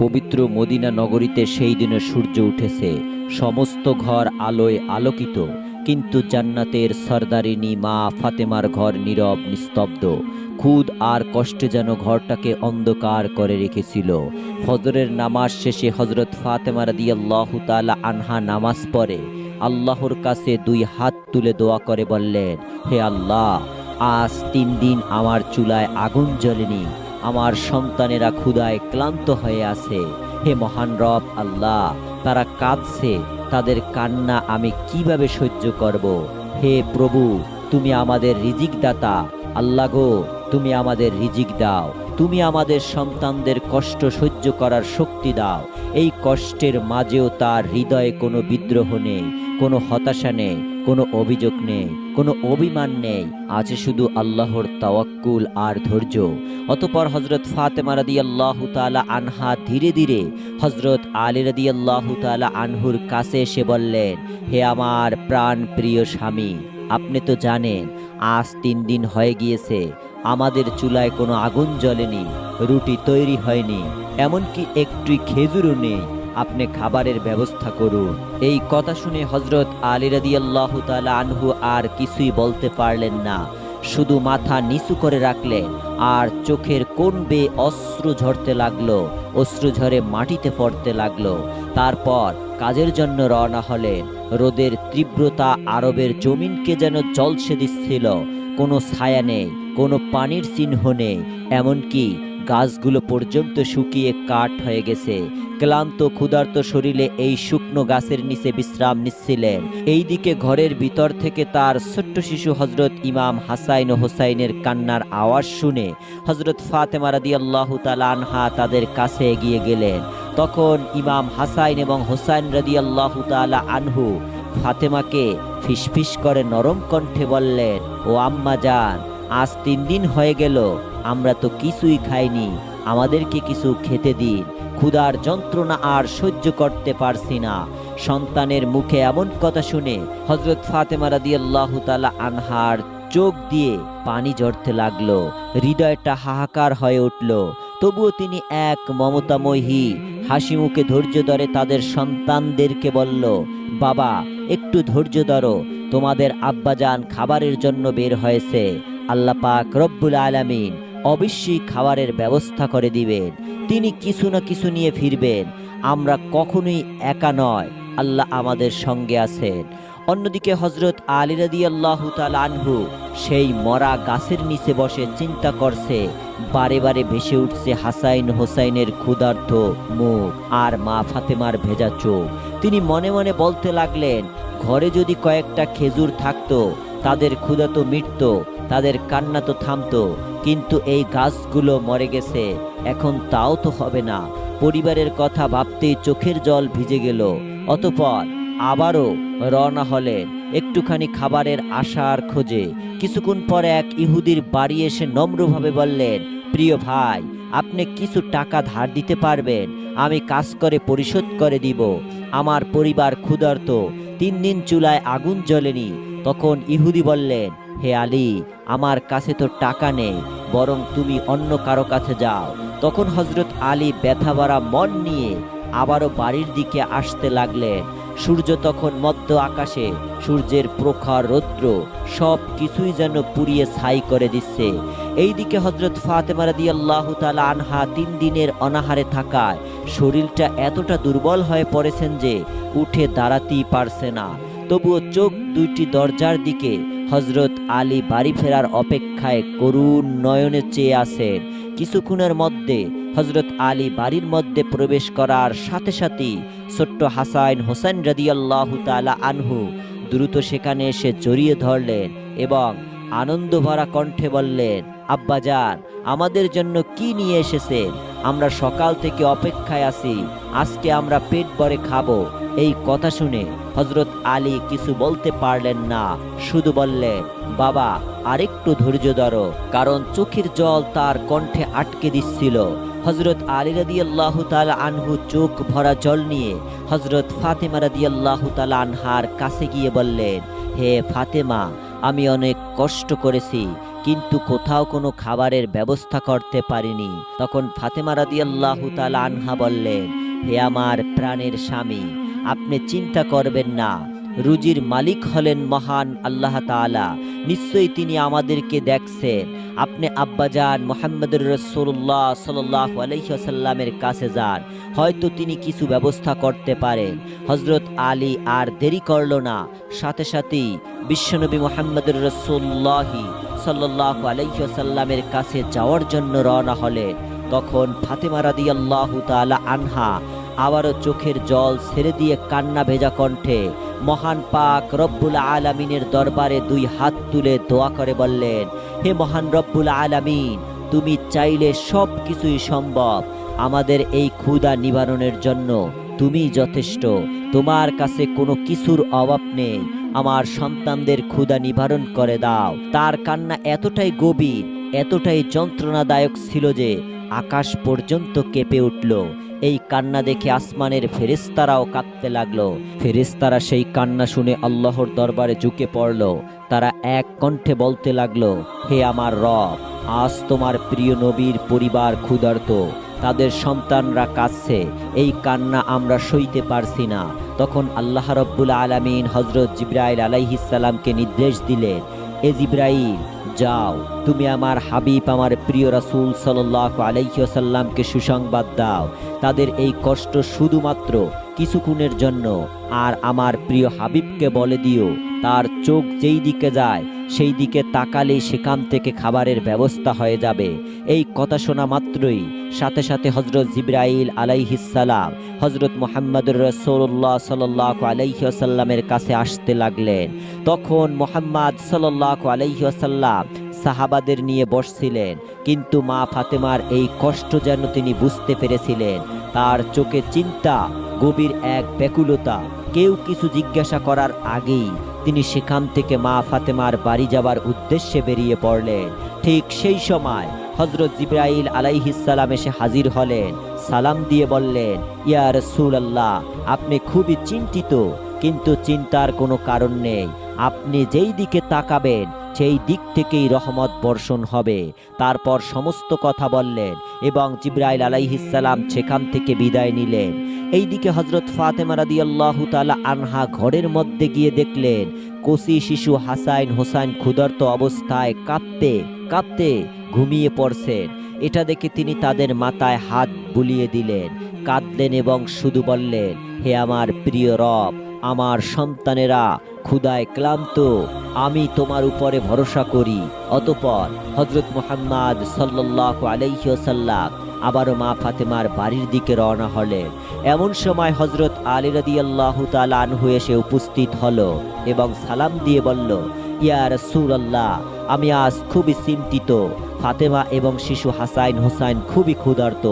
পবিত্র মদিনা নগরীতে সেই দিনে সূর্য উঠেছে। সমস্ত ঘর আলোয় আলোকিত, কিন্তু জান্নাতের সর্দারিনী মা ফাতেমার ঘর নীরব, নিস্তব্ধ। খুদ আর কষ্টে যেন ঘরটাকে অন্ধকার করে রেখেছিল। হজরের নামাজ শেষে হজরত ফাতেমা রাদিয়াল্লাহু তাআলা আনহা নামাজ পড়ে। আল্লাহর কাছে দুই হাত তুলে দোয়া করে বললেন, হে আল্লাহ, আজ তিন দিন আমার চুলায় আগুন জ্বলেনি। আমার সন্তানেরা ক্ষুধায় ক্লান্ত হয়ে আছে। হে মহান রব আল্লাহ, তারা কাঁদছে, তাদের কান্না আমি কীভাবে সহ্য করব? হে প্রভু, তুমি আমাদের রিজিক দাতা আল্লাহ গো, তুমি আমাদের রিজিক দাও। তুমি আমাদের সন্তানদের কষ্ট সহ্য করার শক্তি দাও। এই কষ্টের মাঝেও তার হৃদয়ে কোনো বিদ্রোহ নেই, কোনো হতাশা নেই। কোনো অভিযোগ নেই, কোনো অভিমান নেই। আছে শুধু আল্লাহর তাওয়াক্কুল আর ধৈর্য। অতপর হজরত ফাতেমা রাদি আল্লাহ তালা আনহা ধীরে ধীরে হজরত আলী রাদি আল্লাহ তালা আনহুর কাছে এসে বললেন, হে আমার প্রাণ প্রিয় স্বামী, আপনি তো জানেন, আজ তিন দিন হয়ে গিয়েছে। আমাদের চুলায় কোনো আগুন জ্বলেনি, রুটি তৈরি হয়নি, এমনকি একটি খেজুরও নেই। আপনি খাবারের ব্যবস্থা করুন। এই কথা শুনে হজরত আলী রাদিয়াল্লাহ তাআলা আনহু আর কিছুই বলতে পারলেন না। শুধু মাথা নিচু করে রাখলেন আর চোখের কোন বে অশ্রু ঝরতে লাগল, অশ্রু ঝরে মাটিতে পড়তে লাগল। তারপর কাজের জন্য রওনা হলেন। রোদের তীব্রতা আরবের জমিনকে যেন জলসে দিচ্ছিল। কোনো ছায়া নেই, কোনো পানির চিহ্ন নেই, এমনকি গাছগুলো পর্যন্ত শুকিয়ে কাঠ হয়ে গেছে। ক্লান্ত, ক্ষুধার্ত শরীরে এই শুকনো গাছের নিচে বিশ্রাম নিচ্ছিলেন। এইদিকে ঘরের ভিতর থেকে তার ছোট্ট শিশু হজরত ইমাম হাসাইন ও হোসাইনের কান্নার আওয়াজ শুনে হজরত ফাতেমা রাদি আল্লাহ আনহা তাদের কাছে এগিয়ে গেলেন। তখন ইমাম হাসাইন এবং হোসাইন রাদি আল্লাহ আনহু ফাতেমাকে ফিসফিস করে নরম কণ্ঠে বললেন, ও আম্মা যান আজ তিন দিন হয়ে গেল আমরা তো কিছুই খাইনি, আমাদেরকে কিছু খেতে দিন। ক্ষুধার যন্ত্রণা আর সহ্য করতে পারছি না। সন্তানের মুখে এমন কথা শুনে হজরত ফাতেমা রাদিয়াল্লাহু তাআলা আনহার চোখ দিয়ে পানি ঝরতে লাগল। হৃদয়টা হাহাকার হয়ে উঠল। তবুও তিনি এক মমতাময়ী, হাসি মুখে ধৈর্য ধরে তাদের সন্তানদেরকে বলল, বাবা, একটু ধৈর্য ধরো। তোমাদের আব্বাজান খাবারের জন্য বের হয়েছে। আল্লাপাক রব্বুল আলামিন অবশ্যই খাবারের ব্যবস্থা করে দিবেন। তিনি কিছু না কিছু নিয়ে ফিরবেন। আমরা কখনোই একা নয়, আল্লাহ আমাদের সঙ্গে আছেন। অন্যদিকে হজরত আলী রাদি আল্লাহ আনহু সেই মরা গাছের নিচে বসে চিন্তা করছে, বারে বারে ভেসে উঠছে হাসাইন হোসাইনের ক্ষুধার্থ মুখ আর মা ফাতেমার ভেজা চোখ। তিনি মনে মনে বলতে লাগলেন, ঘরে যদি কয়েকটা খেজুর থাকতো, তাদের ক্ষুধা তো মিটত তাদের কান্না তো থামতো, কিন্তু এই গাছগুলো মরে গেছে। এখন তাও তো হবে না। পরিবারের কথা ভাবতেই চোখের জল ভিজে গেল। অতপর আবারও রওনা হলেন একটুখানি খাবারের আশার খোঁজে। কিছুক্ষণ পরে এক ইহুদির বাড়ি এসে নম্রভাবে বললেন, প্রিয় ভাই, আপনি কিছু টাকা ধার দিতে পারবেন, আমি কাজ করে পরিশোধ করে দিব। আমার পরিবার ক্ষুধার্ত, তিন দিন চুলায় আগুন জ্বলেনি। তখন ইহুদি বললেন হে আলী, আমার কাছে তো টাকা নেই, বরং তুমি অন্য কারও কাছে যাও। তখন হজরত আলী ব্যথা ভরা মন নিয়ে আবারও বাড়ির দিকে আসতে লাগলেন সূর্য তখন মধ্য আকাশে, সূর্যের প্রখর রৌদ্র সব কিছুই যেন পুড়িয়ে ছাই করে দিচ্ছে। এইদিকে হজরত ফাতেমা রাদি আল্লাহ তালা আনহা তিন দিনের অনাহারে থাকায় শরীরটা এতটা দুর্বল হয়ে পড়েছেন যে উঠে দাঁড়াতেই পারছে না। তবুও চোখ দুইটি দরজার দিকে হজরত আলী বাড়ি ফেরার অপেক্ষায় করুণ নয়নে চেয়ে আছেন। কিছুক্ষণের মধ্যে হজরত আলী বাড়ির মধ্যে প্রবেশ করার সাথে সাথেই ছোট্ট হাসাইন হোসেন রাদিয়াল্লাহ তালা আনহু দ্রুত সেখানে এসে জড়িয়ে ধরলেন এবং আনন্দ ভরা কণ্ঠে বললেন, আব্বাজান, আমাদের জন্য কি নিয়ে এসেছেন? আমরা সকাল থেকে অপেক্ষায় আছি। আজকে আমরা পেট ভরে খাব। এই কথা শুনে হজরত আলী কিছু বলতে পারলেন না। শুধু বললেন বাবা, আরেকটু ধৈর্য ধরো, কারণ চোখের জল তার কণ্ঠে আটকে দিচ্ছিল। হজরত আলী রাদি আল্লাহ আনহু চোখ ভরা জল নিয়ে হজরত ফাতেমা রাদি আল্লাহ আনহার কাছে গিয়ে বললেন, হে ফাতেমা, আমি অনেক কষ্ট করেছি, কিন্তু কোথাও কোনো খাবারের ব্যবস্থা করতে পারিনি। তখন ফাতেমা রাদিয়াল্লাহু তাআলা আনহা বললেন হে আমার প্রাণের স্বামী, আপনি চিন্তা করবেন না। রুজির মালিক হলেন মহান আল্লাহ তাআলা। নিশ্চয়ই তিনি আমাদেরকে দেখছেন। আপনি আব্বাজান মোহাম্মদুর রসুল্লাহ সাল্লাহ আলহিহাসাল্লামের কাছে যান। হয়তো তিনি কিছু ব্যবস্থা করতে পারেন। হজরত আলী আর দেরি করল না। সাথে সাথেই বিশ্বনবী মোহাম্মদুর রসুল্লাহি সাল্লাহ আলহিহাসাল্লামের কাছে যাওয়ার জন্য রওনা হলেন। তখন ফাতেমা রাদি আল্লাহ তালা আনহা আবারও চোখের জল ছেড়ে দিয়ে কান্না ভেজা কণ্ঠে মহান পাক রব্বুল আলামিনের দরবারে দুই হাত তুলে দোয়া করে বললেন, হে মহান রব্বুল আলামিন, তুমি চাইলে সব কিছুই সম্ভব। আমাদের এই ক্ষুধা নিবারণের জন্য তুমি যথেষ্ট। তোমার কাছে কোনো কিছুর অভাব নেই। আমার সন্তানদের ক্ষুধা নিবারণ করে দাও। তার কান্না এতটাই গভীর, এতটাই যন্ত্রণাদায়ক ছিল যে আকাশ পর্যন্ত কেঁপে উঠল। এই কান্না দেখে আসমানের ফেরেস্তারাও কাঁদতে লাগল। ফেরেস্তারা সেই কান্না শুনে আল্লাহর দরবারে ঝুঁকে পড়ল। তারা এক কণ্ঠে বলতে লাগল, হে আমার রব, আজ তোমার প্রিয় নবীর পরিবার ক্ষুধার্ত। তাদের সন্তানরা কাঁদছে। এই কান্না আমরা সইতে পারছি না। তখন আল্লাহ রব্বুল আলমিন হজরত জিব্রাইল আলাইহিসাল্লামকে নির্দেশ দিলেন, এ জিব্রাইল যাও, তুমি আমার হাবিব, আমার প্রিয় রাসুল সাল্লাহ আলাইসাল্লামকে সুসংবাদ দাও। তাদের এই কষ্ট শুধুমাত্র কিছুক্ষণের জন্য, আর আমার প্রিয় হাবিবকে বলে দিও, তার চোখ যেই দিকে যায় সেই দিকে তাকালেই সেখান থেকে খাবারের ব্যবস্থা হয়ে যাবে। এই কথা শোনা মাত্রই সাথে সাথে হজরত জিব্রাইল আলাইহিসাল্লাম হজরত মোহাম্মদুর রসৌল্লাহ সাল্লাহ আলাইসাল্লামের কাছে আসতে লাগলেন। তখন মোহাম্মদ সাল্লাহ আলাইসাল্লাম সাহাবাদের নিয়ে বসছিলেন। কিন্তু মা ফাতেমার এই কষ্ট যেন তিনি বুঝতে পেরেছিলেন। তার চোখে চিন্তা, গভীর এক ব্যাকুলতা কেউ কিছু জিজ্ঞাসা করার আগেই তিনি সেখান থেকে মা ফাতেমার বাড়ি যাবার উদ্দেশ্যে বেরিয়ে পড়লেন। ঠিক সেই সময় হজরত জিব্রাইল আলাইহিসালাম এসে হাজির হলেন। সালাম দিয়ে বললেন, ইয়া রসুল আল্লাহ আপনি খুবই চিন্তিত, কিন্তু চিন্তার কোনো কারণ নেই। আপনি যেই দিকে তাকাবেন, সেই দিক থেকেই রহমত বর্ষণ হবে। তারপর সমস্ত কথা বললেন এবং জিব্রাইল আলাইহিসাল্লাম সেখান থেকে বিদায় নিলেন। এইদিকে হজরত ফাতেমা রাদি আল্লাহ তালা আনহা ঘরের মধ্যে গিয়ে দেখলেন, কচি শিশু হাসাইন হোসাইন ক্ষুধার্ত অবস্থায় কাঁদতে কাঁদতে ঘুমিয়ে পড়ছেন। এটা দেখে তিনি তাদের মাথায় হাত বুলিয়ে দিলেন, কাঁদলেন এবং শুধু বললেন, হে আমার প্রিয় রব, আমার সন্তানেরা ক্ষুদায় ক্লান্ত, আমি তোমার উপরে ভরসা করি। অতপর হজরত মোহাম্মদ সাল্লাহ আলাইসাল্লাম আবারও মা ফাতেমার বাড়ির দিকে রওনা হলেন এমন সময় হজরত আলী রাদি আল্লাহ আনহু এসে উপস্থিত হলো এবং সালাম দিয়ে বলল, ইয়া রসুল আল্লাহ আমি আজ খুবই চিন্তিত। ফাতেমা এবং শিশু হাসাইন হোসাইন খুবই ক্ষুধার্ত।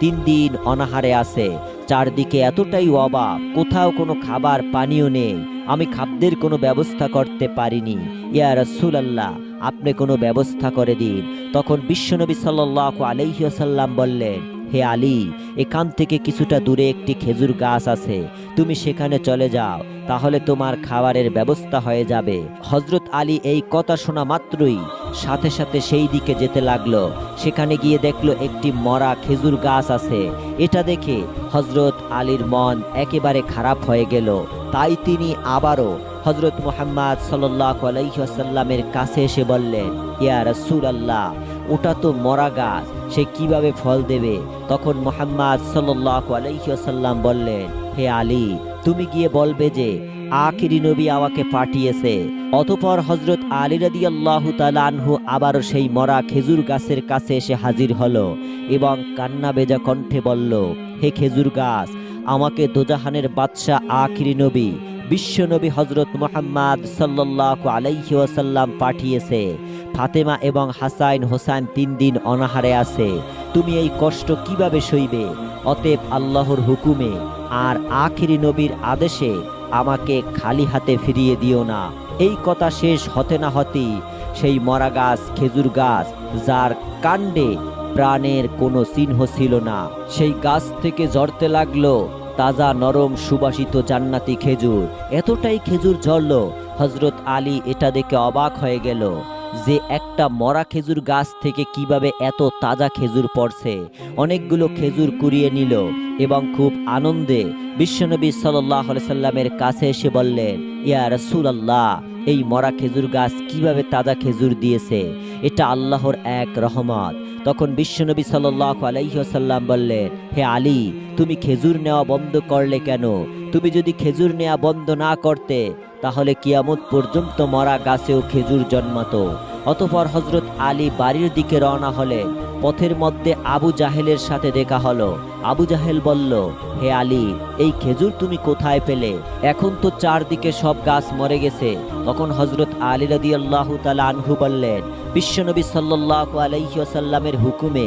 তিন দিন অনাহারে আছে। চারদিকে এতটাই অভাব কোথাও কোনো খাবার পানীয় নেই। আমি খাদ্যের কোনো ব্যবস্থা করতে পারিনি। ইয়া রসুল আল্লাহ আপনি কোনো ব্যবস্থা করে দিন। তখন বিশ্বনবী সাল্লাহ আলহিহাসাল্লাম বললেন, হে আলী, এখান থেকে কিছুটা দূরে একটি খেজুর গাছ আছে। তুমি সেখানে চলে যাও, তাহলে তোমার খাবারের ব্যবস্থা হয়ে যাবে। হজরত আলী এই কথা শোনা মাত্রই সাথে সাথে সেই দিকে যেতে লাগল। সেখানে গিয়ে দেখল একটি মরা খেজুর গাছ আছে। এটা দেখে হজরত আলীর মন একেবারে খারাপ হয়ে গেল। তাই তিনি আবারও হজরত মোহাম্মদ সাল্লাহ আলাইসাল্লামের কাছে এসে বললেন, ইয়া রসুল আল্লাহ ওটা তো মরা গাছ, সে কীভাবে ফল দেবে? তখন মোহাম্মদ সাল্লাহ আলাইসাল্লাম বললেন, হে আলী, তুমি গিয়ে বলবে যে, আখিরি নবী আমাকে পাঠিয়েছে, অতপর হজরত আলী রাদি আল্লাহ আনহু আবারও সেই মরা খেজুর গাছের কাছে এসে হাজির হলো এবং কান্না বেজা কণ্ঠে বলল, হে খেজুর গাছ, আমাকে দোজাহানের বাদশাহ আখিরি নবী বিশ্বনবী হজরত মোহাম্মদ সাল্লাহ আলাইহি ওয়াসাল্লাম পাঠিয়েছে। ফাতেমা এবং হাসাইন হোসাইন তিন দিন অনাহারে আছে। তুমি এই কষ্ট কীভাবে সইবে? অতএব আল্লাহর হুকুমে আর আখিরি নবীর আদেশে আমাকে খালি হাতে ফিরিয়ে দিও না। এই কথা শেষ হতে না হতেই সেই মরা গাছ, খেজুর গাছ, যার কাণ্ডে প্রাণের কোনো চিহ্ন ছিল না, সেই গাছ থেকে ঝরতে লাগল। তাজা নরম সুবাসিত জান্নাতি খেজুর। এতটাই খেজুর ঝরল হজরত আলী এটা দেখে অবাক হয়ে গেল যে একটা মরা খেজুর গাছ থেকে কীভাবে এত তাজা খেজুর পড়ছে। অনেকগুলো খেজুর কুড়িয়ে নিল এবং খুব আনন্দে বিশ্বনবী সাল্লাহ সাল্লামের কাছে এসে বললেন, ইয়া রসুলাল্লাহ, এই মরা খেজুর গাছ কীভাবে তাজা খেজুর দিয়েছে? এটা আল্লাহর এক রহমত। তখন বিশ্বনবী সাল্লাহ আলাইসাল্লাম বললেন হে আলী, তুমি খেজুর নেওয়া বন্ধ করলে কেন? তুমি যদি খেজুর নেওয়া বন্ধ না করতে, তাহলে কিয়ামত পর্যন্ত মরা গাছেও খেজুর জন্মাতো। অতপর হজরত আলী বাড়ির দিকে রওনা হলে, পথের মধ্যে আবু জাহেলের সাথে দেখা হলো। আবু জাহেল বলল, হে আলী, এই খেজুর তুমি কোথায় পেলে? এখন তো চারদিকে সব গাছ মরে গেছে। তখন হজরত আলী রাদি আল্লাহ তালা আনহু বললেন, বিশ্বনবী সাল্লাহ আলাইসাল্লামের হুকুমে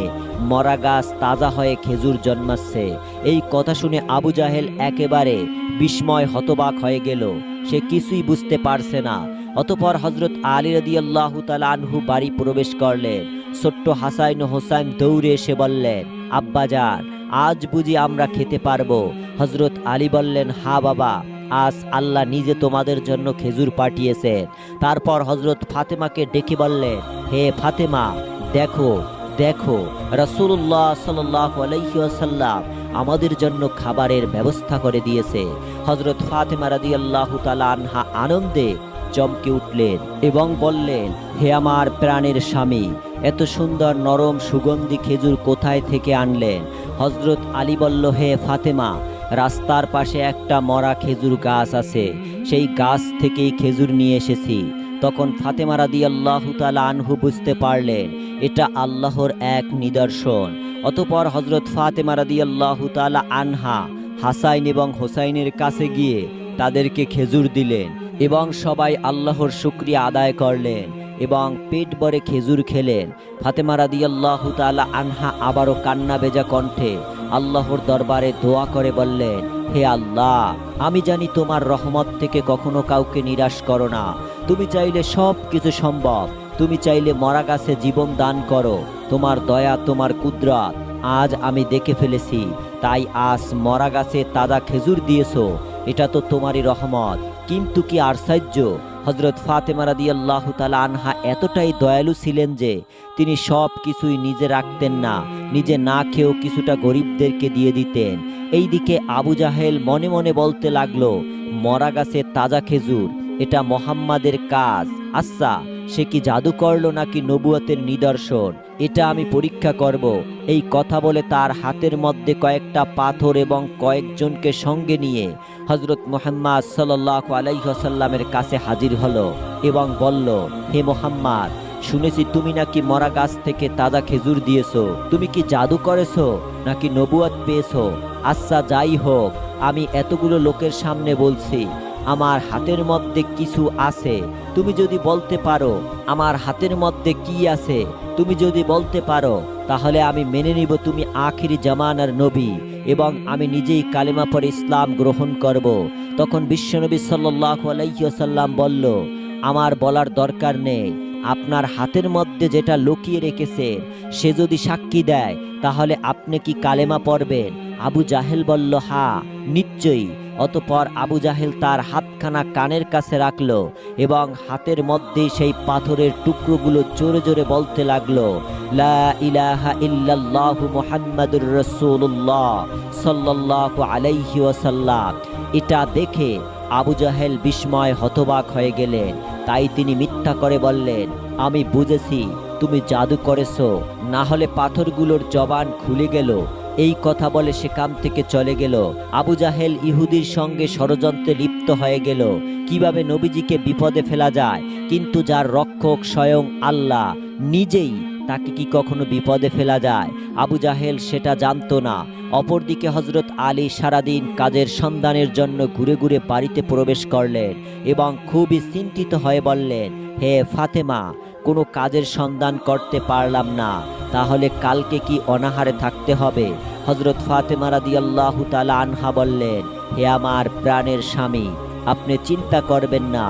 মরা গাছ তাজা হয়ে খেজুর জন্মাচ্ছে। এই কথা শুনে আবু জাহেল একেবারে বিস্ময় হতবাক হয়ে গেল। সে কিছুই বুঝতে পারছে না। অতপর হজরত আলী রাদি আল্লাহ তালা আনহু বাড়ি প্রবেশ করলেন। ছোট্ট হাসাইন হোসাইন দৌড়ে এসে বললেন আব্বাজান আজ বুঝি আমরা খেতে পারব। হজরত আলী বললেন হা বাবা। আজ আল্লাহ নিজে তোমাদের জন্য খেজুর পাঠিয়েছেন তারপর হজরত ফাতেমাকে ডেকে বললেন হে ফাতেমা, দেখো দেখো রসুল্লাহ সাল্লাহ আমাদের জন্য খাবারের ব্যবস্থা করে দিয়েছে। হজরত ফাতেমা রাদি আল্লাহ আনহা আনন্দে চমকে উঠলেন এবং বললেন, হে আমার প্রাণের স্বামী, এত সুন্দর নরম সুগন্ধি খেজুর কোথায় থেকে আনলেন? হজরত আলী বলল, হে ফাতেমা রাস্তার পাশে একটা মরা খেজুর গাছ আছে। সেই গাছ থেকেই খেজুর নিয়ে এসেছি। তখন ফাতেমা রাদি আল্লাহ তালা আনহু বুঝতে পারলেন, এটা আল্লাহর এক নিদর্শন। অতপর হজরত ফাতেমা রাদি আল্লাহ তালা আনহা হাসাইন এবং হোসাইনের কাছে গিয়ে তাদেরকে খেজুর দিলেন এবং সবাই আল্লাহর শুক্রিয়া আদায় করলেন এবং পেট ভরে খেজুর খেলেন। ফাতেমা রাদি আল্লাহ তালা আনহা আবারও কান্না বেজা কণ্ঠে আল্লাহর দরবারে দোয়া করে বললেন, হে আল্লাহ, আমি জানি তোমার রহমত থেকে কখনো কাউকে নিরাশ করো না। তুমি চাইলে সব কিছু সম্ভব। তুমি চাইলে মরা গাছে জীবন দান করো। তোমার দয়া, তোমার কুদরত, আজ আমি দেখে ফেলেছি। তাই আজ মরা গাছে তাজা খেজুর দিয়েছ। এটা তো তোমারই রহমত। কিন্তু কি আশ্চর্য হজরত ফাতেমা রাদি আল্লাহ তালা আনহা এতটাই দয়ালু ছিলেন যে তিনি সব কিছুই নিজে রাখতেন না, নিজে না খেয়েও কিছুটা গরিবদেরকে দিয়ে দিতেন। এইদিকে আবু জাহেল মনে মনে বলতে লাগল, মরা গাছে তাজা খেজুর, এটা মোহাম্মাদের কাজ। আচ্ছা সে কি জাদু করল নাকি নবুয়তের নিদর্শন? এটা আমি পরীক্ষা করব। এই কথা বলে তার হাতের মধ্যে কয়েকটা পাথর এবং কয়েকজনকে সঙ্গে নিয়ে হজরত মোহাম্মদ সাল্লাহ আলাইসাল্লামের কাছে হাজির হলো এবং বলল, হে মোহাম্মদ, শুনেছি তুমি নাকি মরা গাছ থেকে তাজা খেজুর দিয়েছ। তুমি কি জাদু করেছ নাকি নবুয়াত পেয়েছ? আচ্ছা যাই হোক, আমি এতগুলো লোকের সামনে বলছি, আমার হাতের মধ্যে কিছু আছে। তুমি যদি বলতে পারো, আমার হাতের মধ্যে কি আছে? তুমি যদি বলতে পারো, তাহলে আমি মেনে নিব তুমি আখিরি জামানার নবী। এবং আমি নিজেই কালিমা পরে ইসলাম গ্রহণ করব। তখন বিশ্বনবী সাল্লাহ আলাইসাল্লাম বলল, আমার বলার দরকার নেই। আপনার হাতের মধ্যে যেটা লুকিয়ে রেখেছে, সে যদি সাক্ষী দেয়, তাহলে আপনি কি কালেমা পড়বেন? আবু জাহেল বলল হা নিশ্চয়ই। অতপর আবু জাহেল তার হাতখানা কানের কাছে রাখল এবং হাতের মধ্যে সেই পাথরের টুকরোগুলো জোরে জোরে বলতে লাগল, লা ইলাহা আলাইহি এটা দেখে আবু জাহেল বিস্ময় হতবাক হয়ে গেলেন তাই তিনি মিথ্যা করে বললেন, আমি বুঝেছি, তুমি জাদু করেছ, না হলে পাথরগুলোর জবান খুলে গেল। এই কথা বলে সে কাম থেকে চলে গেল। আবু জাহেল ইহুদির সঙ্গে ষড়যন্ত্রে লিপ্ত হয়ে গেল। কীভাবে নবীজিকে বিপদে ফেলা যায়? কিন্তু যার রক্ষক স্বয়ং আল্লাহ, নিজেই তাকে কি কখনো বিপদে ফেলা যায়? আবু জাহেল সেটা জানতো না। অপরদিকে হজরত আলী সারাদিন কাজের সন্ধানের জন্য ঘুরে ঘুরে বাড়িতে প্রবেশ করলেন এবং খুবই চিন্তিত হয়ে বললেন হে ফাতেমা, কোনো কাজের সন্ধান করতে পারলাম না। তাহলে কালকে কি অনাহারে থাকতে হবে? হজরত ফাতেমা রাদি আল্লাহ তালা আনহা বললেন, হে আমার প্রাণের স্বামী, আপনি চিন্তা করবেন না।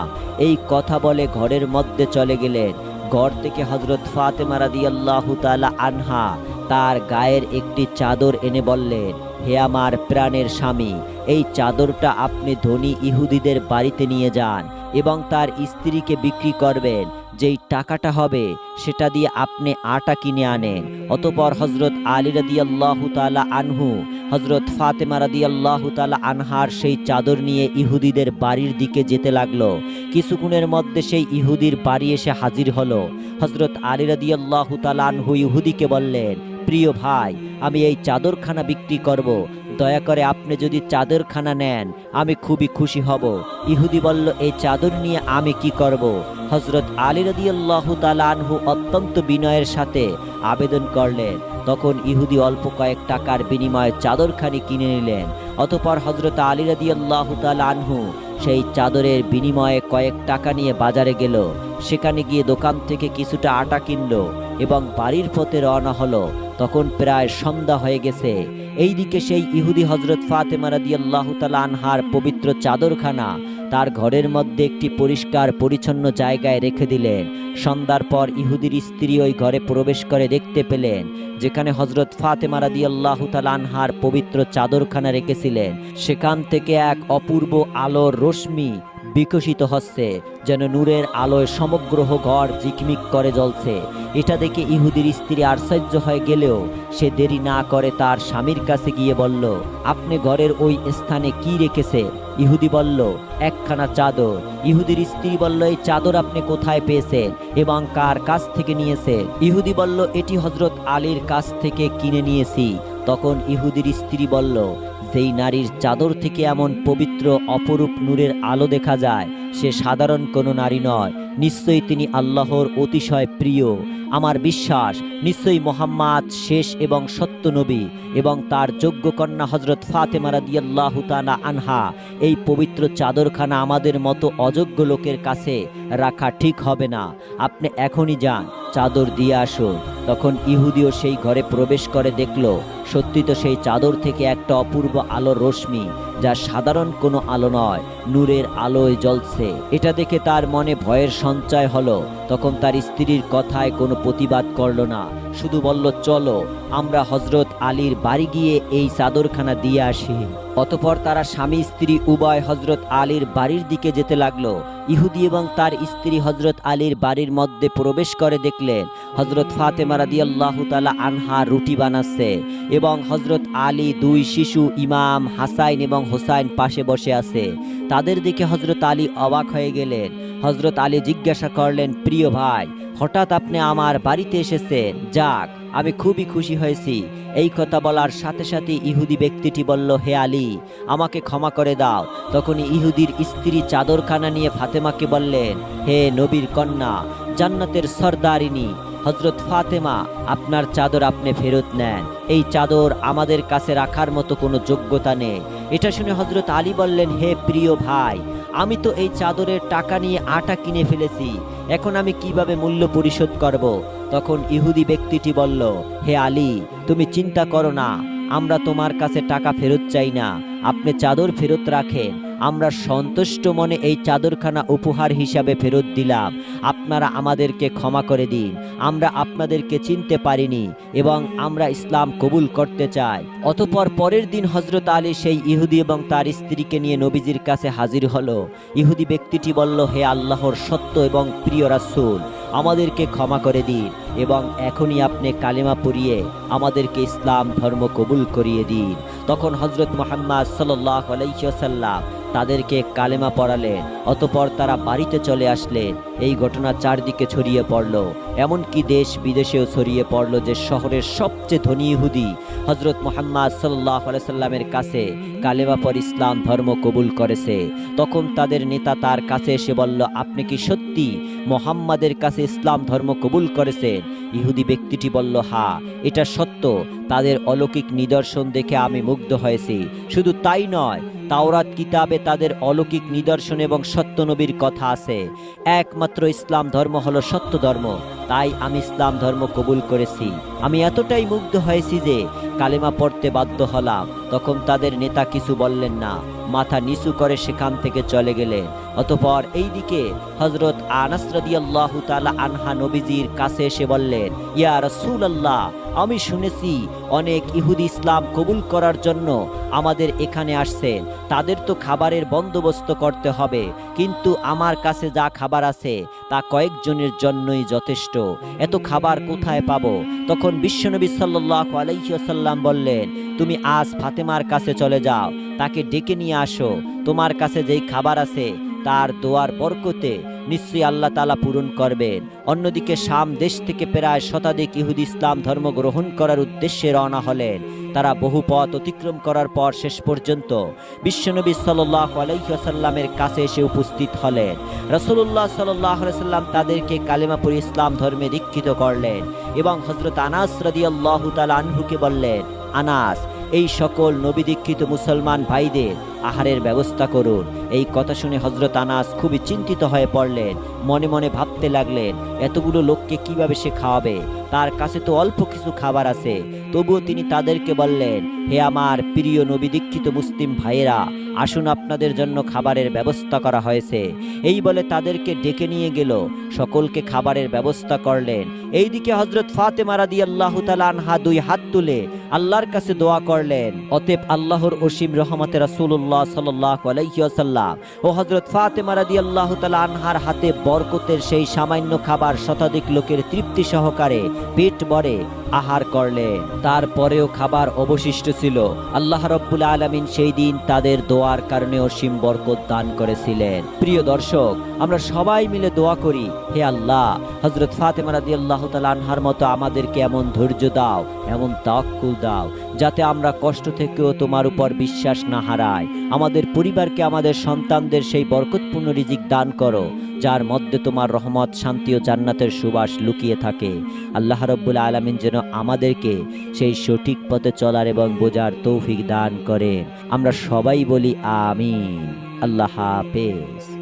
এই কথা বলে ঘরের মধ্যে চলে গেলেন। ঘর থেকে হজরত ফাতেমা রাদি আল্লাহ তালা আনহা তার গায়ের একটি চাদর এনে বললেন, হে আমার প্রাণের স্বামী, এই চাদরটা আপনি ধনী ইহুদিদের বাড়িতে নিয়ে যান। এবং তার স্ত্রীকে বিক্রি করবেন। যেই টাকাটা হবে, সেটা দিয়ে আপনি আটা কিনে আনেন। অতপর হজরত আলী রাদি আল্লাহ তালা আনহু হজরত ফাতেমা রাদি আল্লাহ তালা আনহার সেই চাদর নিয়ে ইহুদিদের বাড়ির দিকে যেতে লাগল। কিছুক্ষণের মধ্যে সেই ইহুদির বাড়ি এসে হাজির হলো। হজরত আলী রাদি আল্লাহ তালা আনহু ইহুদিকে বললেন, প্রিয় ভাই, আমি এই চাদরখানা বিক্রি করব। দয়া করে আপনি যদি চাদরখানা নেন, আমি খুবই খুশি হব। ইহুদি বলল, এই চাদর নিয়ে আমি কি করব? হজরত আলী রদিয়াল্লাহ আনহু অত্যন্ত বিনয়ের সাথে আবেদন করলেন। তখন ইহুদি অল্প কয়েক টাকার বিনিময়ে চাদরখানি কিনে নিলেন। অতপর হজরত আলী রদিয়াল্লাহ আনহু সেই চাদরের বিনিময়ে কয়েক টাকা নিয়ে বাজারে গেল। সেখানে গিয়ে দোকান থেকে কিছুটা আটা কিনলো এবং বাড়ির পথে রওনা হলো। তখন প্রায় সন্ধ্যা হয়ে গেছে। এইদিকে সেই ইহুদি হজরত ফাতেমা রাদিয়াল্লাহ তাআলা আনহার পবিত্র চাদরখানা তার ঘরের মধ্যে একটি পরিষ্কার পরিচ্ছন্ন জায়গায় রেখে দিলেন। সন্ধ্যার পর ইহুদির স্ত্রী ওই ঘরে প্রবেশ করে দেখতে পেলেন, যেখানে হজরত ফাতেমা রাদিয়াল্লাহ তাআলা আনহার পবিত্র চাদরখানা রেখেছিলেন। সেখান থেকে এক অপূর্ব আলোর রশ্মি বিকশিত হচ্ছে, যেন নূরের আলোয় সমগ্র ঘর ঝিকমিক করে জ্বলছে। এটা দেখে ইহুদির স্ত্রী আশ্চর্য হয়ে গেলেও সে দেরি না করে তার স্বামীর কাছে গিয়ে বলল, আপনি ঘরের ওই স্থানে কি রেখেছে? ইহুদি বলল, একখানা চাদর। ইহুদির স্ত্রী বলল, এই চাদর আপনি কোথায় পেয়েছেন এবং কার কাছ থেকে নিয়েছে ইহুদি বলল, এটি হজরত আলীর কাছ থেকে কিনে নিয়েছি। তখন ইহুদির স্ত্রী বলল যেই নারীর চাদর থেকে এমন পবিত্র অপরূপ নূরের আলো দেখা যায়। সে সাধারণ কোনো নারী নয়। নিশ্চয়ই তিনি আল্লাহর অতিশয় প্রিয়। আমার বিশ্বাস, নিশ্চয়ই মোহাম্মদ শেষ এবং সত্য নবী এবং তার যোগ্য কন্যা হজরত ফাতেমা রাদিয়াল্লাহু আনহা। এই পবিত্র চাদরখানা আমাদের মতো অযোগ্য লোকের কাছে রাখা ঠিক হবে না। আপনি এখনই যান, চাদর দিয়ে আসুন। তখন ইহুদিও সেই ঘরে প্রবেশ করে দেখল, সত্যি তো সেই চাদর থেকে একটা অপূর্ব আলোর রশ্মি, যা সাধারণ কোনো আলো নয়, নূরের আলোয় জ্বলছে। এটা দেখে তার মনে ভয়ের সঞ্চয় হলো। তখন তার স্ত্রীর কথায় কোনো প্রতিবাদ করল না। শুধু বলল, চলো, আমরা হজরত আলীর বাড়ি গিয়ে এই চাদরখানা দিয়ে আসি। অতপর তারা স্বামী স্ত্রী উভয় হজরত আলীর বাড়ির দিকে যেতে লাগল। ইহুদি এবং তার স্ত্রী হজরত আলীর বাড়ির মধ্যে প্রবেশ করে দেখলেন হজরত ফাতেমা রাদিয়াল্লাহু তাআলা আনহা রুটি বানাচ্ছে এবং হজরত আলী দুই শিশু ইমাম হাসাইন এবং হোসাইন পাশে বসে আছে। তাদের দিকে হজরত আলী অবাক হয়ে গেলেন। হজরত আলী জিজ্ঞাসা করলেন, প্রিয় ভাই, হঠাৎ আপনি আমার বাড়িতে এসেছেন? যাক আমি খুবই খুশি হয়েছি। এই কথা বলার সাথে সাথে ইহুদি ব্যক্তিটি বলল, হে আলী, আমাকে ক্ষমা করে দাও। তখন ইহুদির স্ত্রী চাদরখানা নিয়ে ফাতেমাকে বললেন, হে নবীর কন্যা, জান্নাতের সর্দারিনী হজরত ফাতেমা, আপনার চাদর আপনি ফেরত নেন। এই চাদর আমাদের কাছে রাখার মতো কোনো যোগ্যতা নেই। এটা শুনে হজরত আলী বললেন, হে প্রিয় ভাই আমি তো এই চাদরের টাকা নিয়ে আটা কিনে ফেলেছি। এখন আমি কীভাবে মূল্য পরিশোধ করব? তখন ইহুদি ব্যক্তিটি বলল, হে আলী, তুমি চিন্তা করো না। আমরা তোমার কাছে টাকা ফেরত চাই না। আপনি চাদর ফেরত রাখেন। আমরা সন্তুষ্ট মনে এই চাদরখানা উপহার হিসাবে ফেরত দিলাম। আপনারা আমাদেরকে ক্ষমা করে দিন। আমরা আপনাদেরকে চিনতে পারিনি এবং আমরা ইসলাম কবুল করতে চাই। অতপর পরের দিন হজরত আলী সেই ইহুদি এবং তার স্ত্রীকে নিয়ে নবীজির কাছে হাজির হলো। ইহুদি ব্যক্তিটি বলল, হে আল্লাহর সত্য এবং প্রিয় রাসূল আমাদেরকে ক্ষমা করে দিন এবং এখনই আপনি কালেমা পড়িয়ে আমাদেরকে ইসলাম ধর্ম কবুল করিয়ে দিন। তখন হজরত মোহাম্মদ সাল্লাহ আলাইসাল্লাম তাদেরকে কালেমা পড়ালেন অতপর তারা বাড়িতে চলে আসলেন এই ঘটনা চারদিকে ছড়িয়ে পড়ল। এমনকি দেশ বিদেশেও ছড়িয়ে পড়ল যে শহরের সবচেয়ে ধনী ইহুদি হজরত মোহাম্মদ সাল্লাহ সাল্লামের কাছে কালেমা পর ইসলাম ধর্ম কবুল করেছে। তখন তাদের নেতা তার কাছে এসে বলল, আপনি কি সত্যি মোহাম্মদের কাছে ইসলাম ধর্ম কবুল করেছেন? ইহুদি ব্যক্তিটি বলল, হা, এটা সত্য। তাদের অলৌকিক নিদর্শন দেখে আমি মুগ্ধ হয়েছি। শুধু তাই নয় তাওরাত কিতাবে তাদের অলৌকিক নিদর্শন এবং সত্যনবীর কথা আছে। একমাত্র ইসলাম ধর্ম হলো সত্য ধর্ম। তাই আমি ইসলাম ধর্ম কবুল করেছি। আমি এতটাই মুগ্ধ হয়েছি যে কালেমা পড়তে বাধ্য হলাম। তখন তাদের নেতা কিছু বললেন না। মাথা নিচু করে সেখান থেকে চলে গেলেন অতপর এইদিকে হজরত আনাস রাদিয়াল্লাহু তাআলা আনহা নবীজির কাছে এসে বললেন, ইয়া রাসূলুল্লাহ, আমি শুনেছি অনেক ইহুদি ইসলাম কবুল করার জন্য আমাদের এখানে আসছেন তাদের তো খাবারের বন্দোবস্ত করতে হবে। কিন্তু আমার কাছে যা খাবার আছে তা কয়েকজনের জন্যই যথেষ্ট। এত খাবার কোথায় পাবো? তখন বিশ্বনবী সাল্লাল্লাহু আলাইহি ওয়াসাল্লাম বললেন, তুমি আজ ফাতেমার কাছে চলে যাও, তাকে ডেকে নিয়ে আসো। তোমার কাছে যেই খাবার আছে, তার দোয়ার বরকতে নিশ্চয়ই আল্লাহ তালা পূরণ করবেন। অন্যদিকে শাম দেশ থেকে প্রায় শতাধিক ইহুদি ইসলাম ধর্ম গ্রহণ করার উদ্দেশ্যে রওনা হলেন। তারা বহু পথ অতিক্রম করার পর শেষ পর্যন্ত বিশ্বনবী সাল্লাহ আলাইসাল্লামের কাছে এসে উপস্থিত হলেন। রসুল্লাহ সাল্লাহ সাল্লাম তাদেরকে কালেমাপুর ইসলাম ধর্মে দীক্ষিত করলেন এবং হজরত আনাস রদি আল্লাহ আনহুকে বললেন, আনাস, এই সকল নবী দীক্ষিত মুসলমান ভাইদের আহারের ব্যবস্থা করুন। এই কথা শুনে হজরত আনাস খুবই চিন্তিত হয়ে পড়লেন। মনে মনে ভাবতে লাগলেন, এতগুলো লোককে কীভাবে সে খাওয়াবে? তার কাছে তো অল্প কিছু খাবার আছে। তবুও তিনি তাদেরকে বললেন, হে আমার প্রিয় নবী দীক্ষিত মুসলিম ভাইয়েরা, আসুন আপনাদের জন্য খাবারের ব্যবস্থা করা হয়েছে। এই বলে তাদেরকে ডেকে নিয়ে গেল। সকলকে খাবারের ব্যবস্থা করলেন। এইদিকে হজরত ফাতেমা রাদি আল্লাহ আনহা দুই হাত তুলে আল্লাহর কাছে দোয়া করলেন, অতএব আল্লাহর অসীম রহমতে রাসূলুল্লাহ সাল্লাল্লাহু আলাইহি ওয়াসাল্লাম ও হযরত ফাতেমা রাদিয়াল্লাহু তাআলা আনহার হাতে বরকতের সেই সামান্য খাবার শতাধিক লোকের তৃপ্তি সহকারে পেট ভরে আহার করলেন। তারপরেও খাবার অবশিষ্ট ছিল। আল্লাহ রব্বুল আলামিন সেই দিন তাদের দোয়ার কারণে অসীম বরকত দান করেছিলেন। প্রিয় দর্শক, আমরা সবাই মিলে দোয়া করি, হে আল্লাহ হজরত ফাতেমা রাদিয়াল্লাহু তাআলা আনহার মতো আমাদেরকে এমন ধৈর্য দাও, এমন তাক্কুল দাও যাতে আমরা কষ্ট থেকেও তোমার উপর বিশ্বাস না হারাই। আমাদের পরিবারকে আমাদের সন্তানদের সেই বরকতপূর্ণ রিজিক দান করো, যার মধ্যে তোমার রহমত, শান্তি ও জান্নাতের সুবাস লুকিয়ে থাকে। আল্লাহ রব্বুল আলমিন যেন আমাদেরকে সেই সঠিক পথে চলার এবং বোঝার তৌফিক দান করেন। আমরা সবাই বলি আমিন। আল্লাহ হাফেজ।